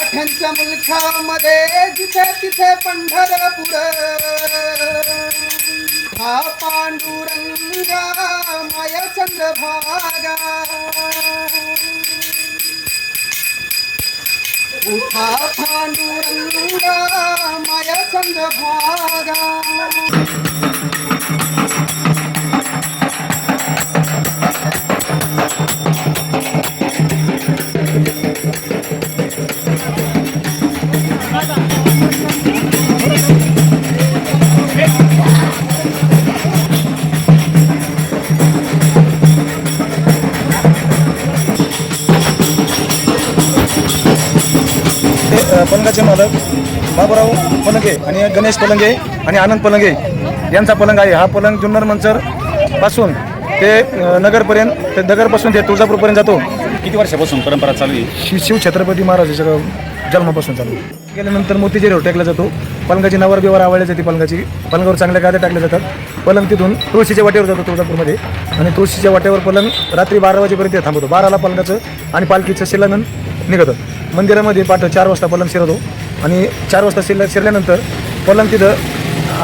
मराठ्यांच्या मुलखामध्ये जिथे तिथे पंढरपूर. हा पांडुरंगा माया चंद्रभागा. उठा पांडुरंगा माया चंद्रभागा. पलंगाचे मालक बाबूराव पलंगे आणि गणेश पलंगे आणि आनंद पलंगे यांचा पलंग आहे. हा पलंग जुन्नर मंचरपासून ते नगरपर्यंत ते नगरपासून ते तुळजापूरपर्यंत जातो. किती वर्षापासून परंपरा चालू आहे? शिव शिव छत्रपती महाराजाच्या जन्मापासून चालू आहे. गेल्यानंतर मोतीजेरीवर टाकला जातो. पलंगाची नवर बिवर आवडली जाते पलंगाची पलंगावर चांगल्या गाद्या टाकल्या जातात. पलंग तिथून तुळशीच्या वाटेवर जातो तुळजापूरमध्ये. आणि तुळशीच्या वाटेवर पलंग रात्री बारा वाजेपर्यंत थांबवतो बाराला पलंगाचं आणि पालखीचं शिलानंद निघतं. मंदिरामध्ये पाठ चार वाजता पलंग शिरतो. आणि चार वाजता शिरल्या शिरल्यानंतर पलंग तिथं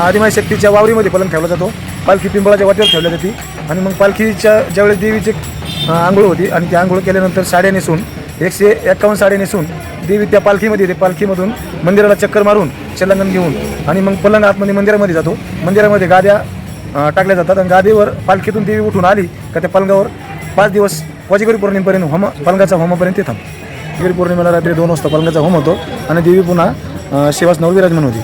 आदिमाय शक्तीच्या वावरीमध्ये पलंग ठेवला जातो. पालखी पिंपळाच्या वाटेवर ठेवल्या जाते. आणि मग पालखीच्या ज्यावेळेस देवीची आंघोळ होती आणि ती आंघोळ केल्यानंतर साड्या नेसून एकशे एक्कावन्न साड्या नेसून देवी त्या पालखीमध्ये येते पालखीमधून मंदिराला चक्कर मारून शलंगन घेऊन आणि मग पलंग आतमध्ये मंदिरामध्ये जातो. मंदिरामध्ये गाद्या टाकल्या जातात आणि गादीवर पालखीतून देवी उठून आली का त्या पलंगावर पाच दिवस वाजेगरी पौर्णिमेपर्यंत होम पलंगाचा होमापर्यंत ते थांबतो वाजेगरी पौर्णिमेला रात्री दोन वाजता पलंगाचा होम होतो. आणि देवी पुन्हा शिवास शिवासनावर विराजमान होती.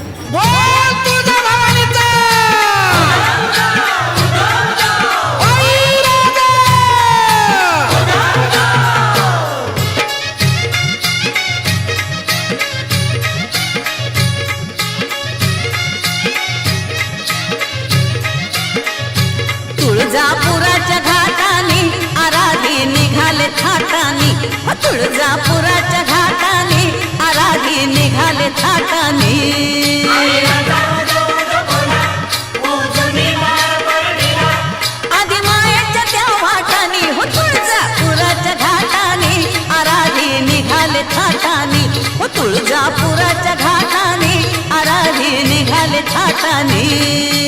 हो तुळजापुराच्या घाटाने आराधी निघाले थाटाने.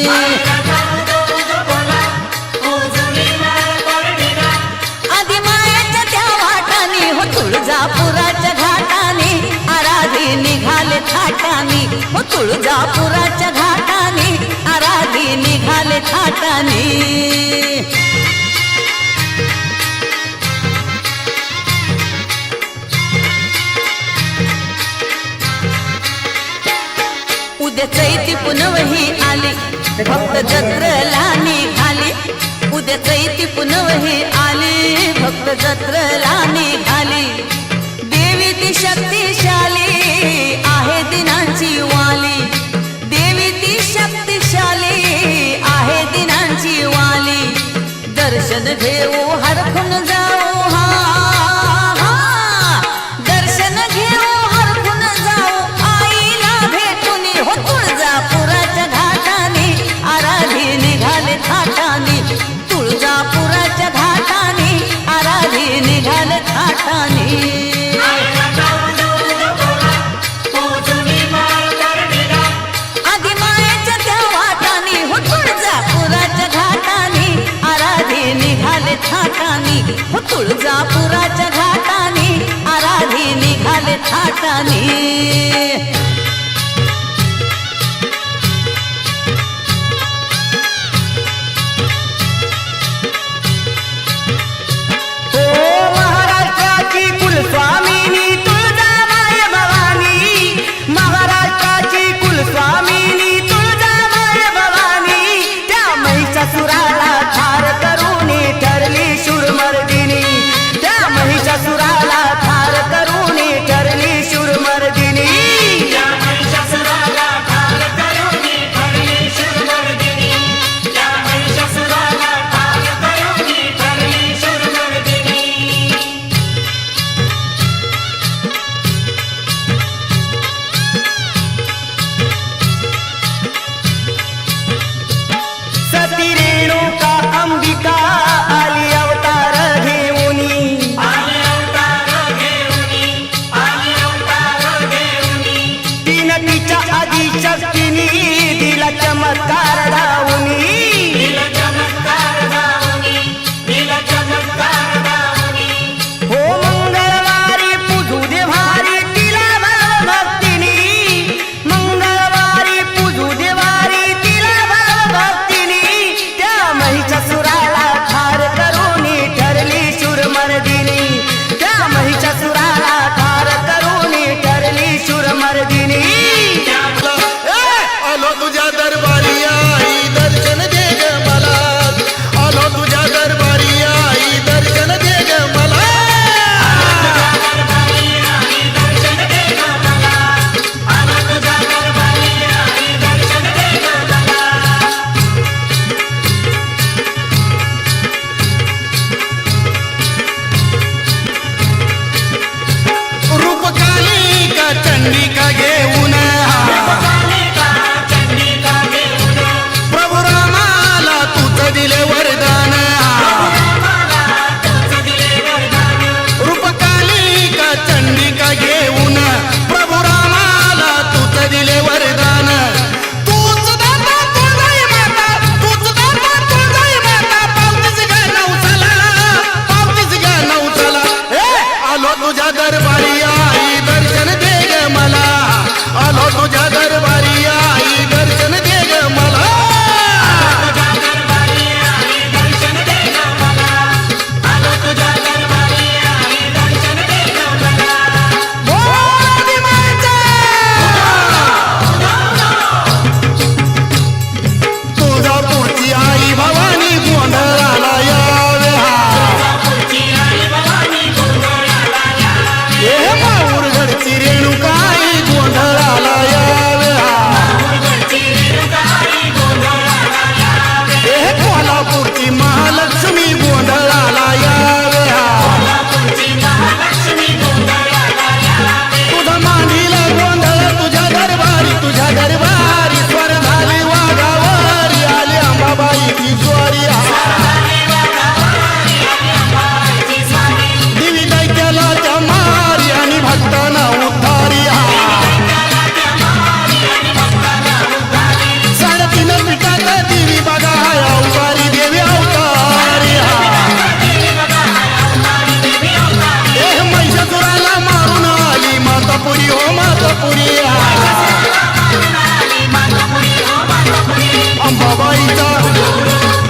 हो तुळजापुराच्या घाटाने आराधी निघाले थाटाने. उद्या चैती पुनवही आली भक्त जत्रला निघाली. उद्या चैती पुनवही आली भक्त जत्रला निघाली. देवी ती शक्तिशाली आहे दिनांची वाली. देवी ती शक्तिशाली आहे दिनांची वाली. दर्शन घेऊ हरखून जा थाटाने কাদার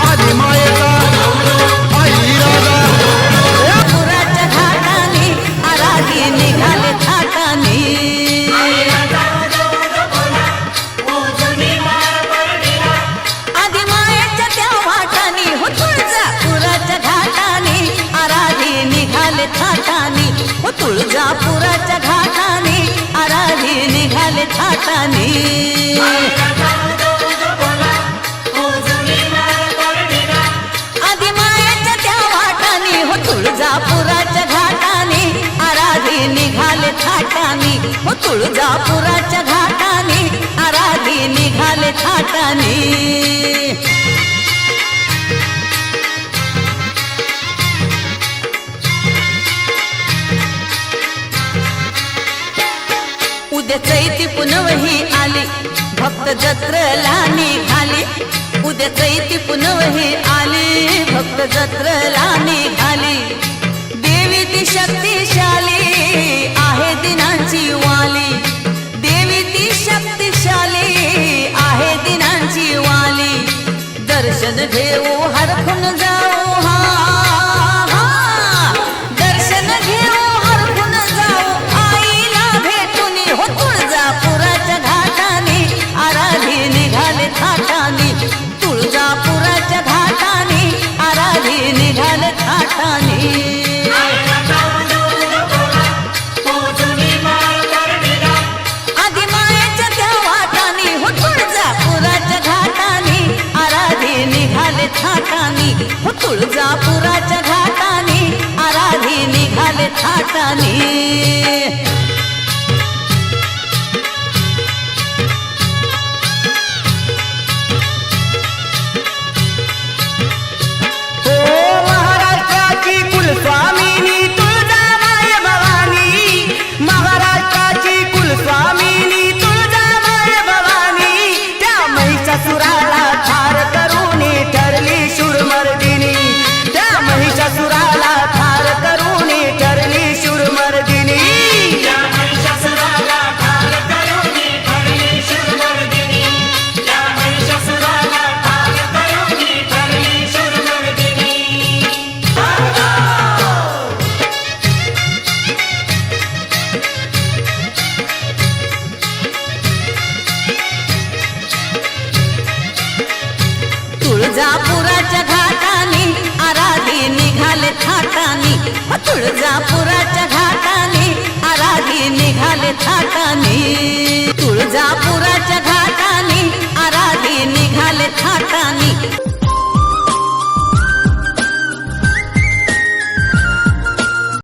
आधी मायेचा आई राजा पुराच्या घाटाने आराधी निघाले थाटाने. आधी मायाच्या त्या वाटाने हो तुळजापुराच्या घाटाने आराधी निघाले थाटाने. हो तुळजापुराच्या तुळजापुराच्या घाटाने आराधी निघाले थाटाने. उद्या चैती पुनवही आली भक्त जत्रला निघाली. उद्या चैती पुनवही आली भक्त जत्रला दर्शन तुळजापुराच्या घाटानी आराधी निघाले थाटानी. तुळजापुराच्या